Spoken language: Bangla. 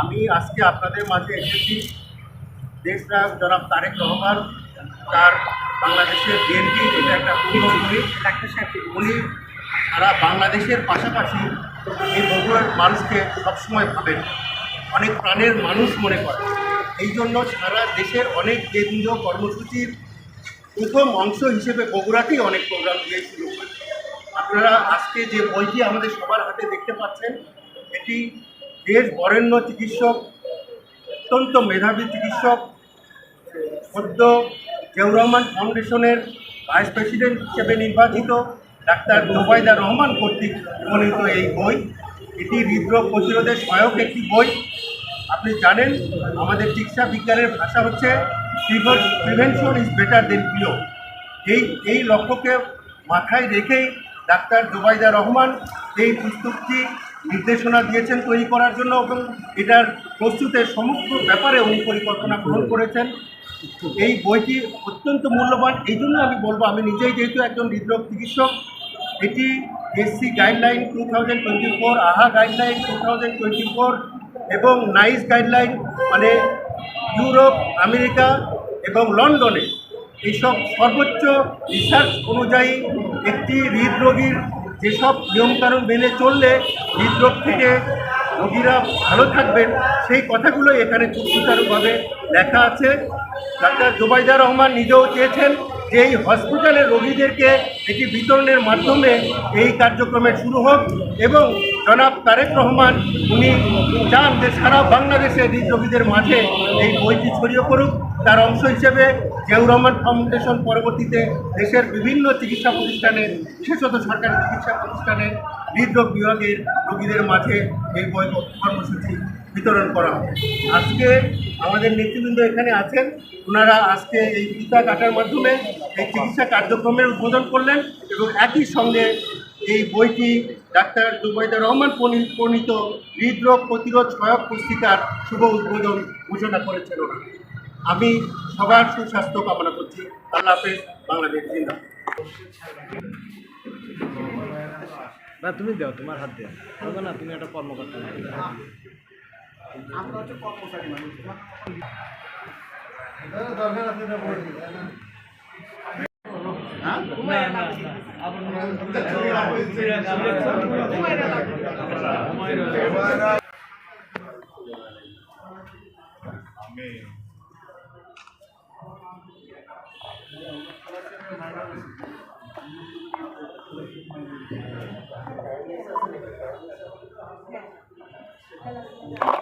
আমি আজকে আপনাদের মাঝে এসেছি। দেশনায়ক জনাব তারেক রহমান, তার বাংলাদেশের বিএনপি এটা একটা পূর্ণভূমি উনি সারা বাংলাদেশের পাশাপাশি এই বগুড়ার মানুষকে সবসময় ভাবেন। অনেক প্রাণের মানুষ মনে করে। এই জন্য সারা দেশের অনেক কেন্দ্রীয় কর্মসূচির প্রথম অংশ হিসেবে বগুড়াতেই অনেক প্রোগ্রাম দিয়েছিল আপনারা আজকে যে বইটি আমাদের সবার হাতে দেখতে পাচ্ছেন, এটি দেশ বরেণ্য চিকিৎসক, অত্যন্ত মেধাবী চিকিৎসক, সদ্য জিয়াউর রহমান ফাউন্ডেশনের ভাইস প্রেসিডেন্ট হিসেবে নির্বাচিত ডাক্তার জোবাইদা রহমান কর্তৃক প্রণীত এই বই। এটি হৃদরোগ প্রতিরোধের সহায়ক একটি বই। আপনি জানেন, আমাদের চিকিৎসা বিজ্ঞানের ভাষা হচ্ছে prevention is better than cure এই এই লক্ষ্যকে মাথায় রেখেই ডাক্তার জোবাইদা রহমান এই পুস্তকটি নির্দেশনা দিয়েছেন তৈরি করার জন্য এবং এটার প্রস্তুতের সমগ্র ব্যাপারে উনি পরিকল্পনা গ্রহণ করেছেন। এই বইটি অত্যন্ত মূল্যবান। এই জন্য আমি বলব, আমি নিজেই যেহেতু একজন হৃদরোগ চিকিৎসক, এটি ESC guideline two thousand twenty four AHA guideline two thousand twenty four এবং নাইস গাইডলাইন মানে ইউরোপ, আমেরিকা এবং লন্ডনে এইসব সর্বোচ্চ রিসার্চ অনুযায়ী একটি হৃদরোগীর যেসব নিয়মকানুন মেনে চললে হৃদরোগ থেকে রোগীরা ভালো থাকবেন, সেই কথাগুলো এখানে সুচারুভাবে লেখা আছে। ডাক্তার জোবাইদা রহমান নিজেও চেয়েছেন যে এই হসপিটালের রোগীদেরকে এটি বিতরণের মাধ্যমে এই কার্যক্রমের শুরু হোক এবং জনাব তারেক রহমান, উনি চান যে সারা বাংলাদেশে হৃদরোগীদের মাঝে এই বইটি ছড়িয়ে পড়ুক। তার অংশ হিসেবে জিয়াউর রহমান ফাউন্ডেশন পরবর্তীতে দেশের বিভিন্ন চিকিৎসা প্রতিষ্ঠানে বিশেষত সরকারি চিকিৎসা প্রতিষ্ঠানে হৃদরোগ বিভাগের রোগীদের মাঝে এই বই কর্মসূচি বিতরণ করা হবে। আজকে আমাদের নেতৃবৃন্দ এখানে আছেন। ওনারা আজকে এই ফিতা কাটার মাধ্যমে এই চিকিৎসা কার্যক্রমের উদ্বোধন করলেন এবং একই সঙ্গে এই বইটি ডাক্তার জুবাইদা রহমান প্রণী- প্রণীত হৃদরোগ প্রতিরোধ সহায়ক পুস্তিকার শুভ উদ্বোধন ঘোষণা করেছেন ওনারা। আমি সবার সুস্বাস্থ্য কামনা করছি। আল্লাহ হাফেজ, বাংলাদেশ জিন্দাবাদ। না, তুমি দাও, তোমার হাত দেও বলবে না, তুমি একটা কর্মকর্তা। আমরা হচ্ছে কর্মচারী মানুষ দরকার